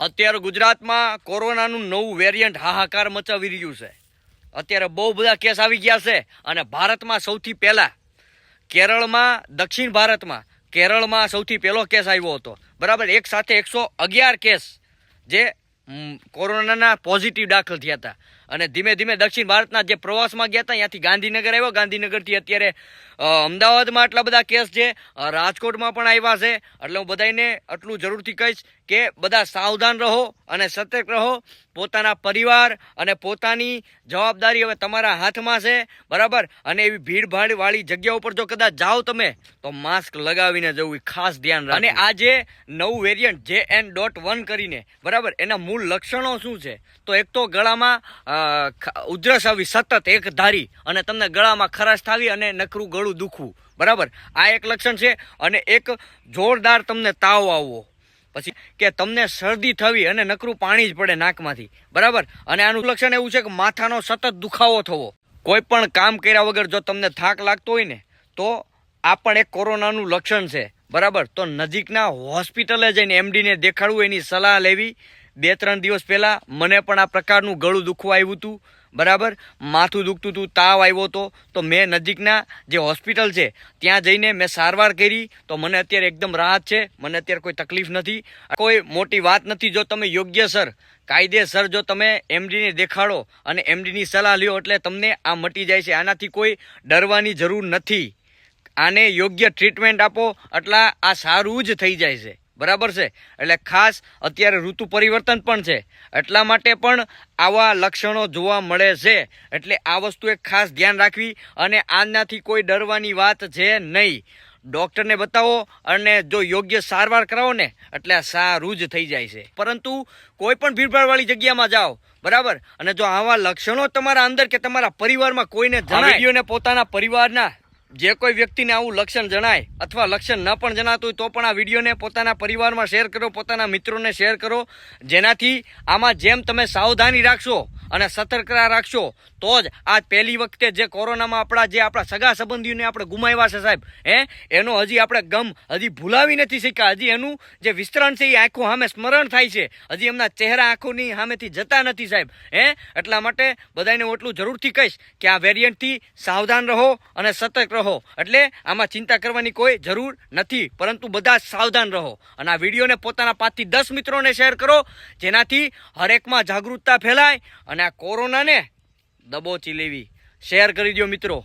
અત્યારે ગુજરાતમાં કોરોનાનું નવું વેરિયન્ટ હાહાકાર મચાવી રહ્યું છે. અત્યારે બહુ બધા કેસ આવી ગયા છે અને ભારતમાં સૌથી પહેલાં કેરળમાં, દક્ષિણ ભારતમાં કેરળમાં સૌથી પહેલો કેસ આવ્યો હતો. બરાબર, એક સાથે એકસો અગિયાર કેસ જે કોરોનાના પોઝિટિવ દાખલ થયા હતા. અને ધીમે ધીમે દક્ષિણ ભારતના જે પ્રવાસમાં ગયા હતા, ત્યાંથી ગાંધીનગર આવ્યો. ગાંધીનગરથી અત્યારે અમદાવાદમાં આટલા બધા કેસ છે. રાજકોટમાં પણ આવ્યા છે. એટલે હું બધાને આટલું જરૂરથી કહીશ કે બધા સાવધાન રહો અને સતર્ક રહો. પોતાના પરિવાર અને પોતાની જવાબદારી હવે તમારા હાથમાં છે, બરાબર? અને એવી ભીડભાડ વાળી જગ્યા ઉપર જો કદાચ જાઓ તમે, તો માસ્ક લગાવીને જવું ખાસ ધ્યાન રાખો અને આ જે નવું વેરિયન્ટ જે એન ડોટ વન કરીને, બરાબર? એના મૂળ લક્ષણો શું છે? તો એક તો ગળામાં ઉધરસ આવી સતત એક ધારી અને તમને ગળામાં ખરાશ થાવી અને નકરું ગળું દુખવું, બરાબર? આ એક લક્ષણ છે અને એક જોરદાર તમને તાવ આવવો. પછી કે તમને શરદી થવી અને નકરું પાણી જ પડે નાકમાંથી. બરાબર? અને આનું લક્ષણ એવું છે કે માથાનો સતત દુખાવો થવો. કોઈ પણ કામ કર્યા વગર જો તમને થાક લાગતો હોય ને, તો આ પણ એક કોરોનાનું લક્ષણ છે. બરાબર? તો નજીકના હોસ્પિટલે જઈને એમડીને દેખાડવું, એની સલાહ લેવી. બે ત્રણ દિવસ પહેલાં મને પણ આ પ્રકારનું ગળું દુખવા આવ્યું હતું. બરાબર? માથું દુખતું હતું તાવ આવ્યો હતો તો મેં નજીકના જે હોસ્પિટલ છે, ત્યાં જઈને મેં સારવાર કરી, તો મને અત્યારે એકદમ રાહત છે, મને અત્યારે કોઈ તકલીફ નથી. કોઈ મોટી વાત નથી, જો તમે યોગ્ય સર, કાયદેસર જો તમે એમડીને દેખાડો અને એમડીની સલાહ લ્યો, એટલે તમને આ મટી જાય છે. આનાથી કોઈ ડરવાની જરૂર નથી. આને યોગ્ય ટ્રીટમેન્ટ આપો એટલા આ સારું જ થઈ જાય છે. બરાબર છે? એટલે ખાસ અત્યારે ઋતુ પરિવર્તન પણ છે. એટલા માટે પણ આવા લક્ષણો જોવા મળે છે. એટલે આ વસ્તુ એક ખાસ ધ્યાન રાખવી અને આનાથી કોઈ ડરવાની વાત છે નહીં. ડૉક્ટરને બતાવો અને જો યોગ્ય સારવાર કરાવો ને એટલે આ સારું જ થઈ જાય છે. પરંતુ કોઈ પણ ભીડભાડવાળી જગ્યામાં જાઓ બરાબર? અને જો આવા લક્ષણો તમારા અંદર કે તમારા પરિવારમાં કોઈને જણાવીઓને પોતાના પરિવારના જે કોઈ વ્યક્તિને આવું લક્ષણ જણાય અથવા લક્ષણ ન પણ જણાતું હોય તો પણ આ વિડીયોને પોતાના પરિવારમાં શેર કરો, પોતાના મિત્રોને શેર કરો. જેનાથી આમાં જેમ તમે સાવધાની રાખશો અને સતર્કતા રાખશો. તો જ આ પહેલી વખતે જે કોરોનામાં આપણા જે આપણા સગા સંબંધીઓને આપણે ગુમાવ્યા છે સાહેબ, હે? એનો હજી આપણે ગમ હજી ભૂલાવી નથી શીખ્યા હજી એનું જે વિસ્તરણ છે એ આંખો સામે સ્મરણ થાય છે. હજી એમના ચહેરા આંખોની સામેથી જતા નથી સાહેબ, હે? એટલા માટે બધાને હું એટલું જરૂરથી કહીશ કે આ વેરિયન્ટથી સાવધાન રહો અને સતર્ક રહો. એટલે આમાં ચિંતા કરવાની કોઈ જરૂર નથી, પરંતુ બધા સાવધાન રહો. અને આ વિડીયોને પોતાના પાંચથી દસ મિત્રોને શેર કરો, જેનાથી હરેકમાં જાગૃતતા ફેલાય અને આ કોરોનાને દબોચી લેવી. શેર કરી દો મિત્રો.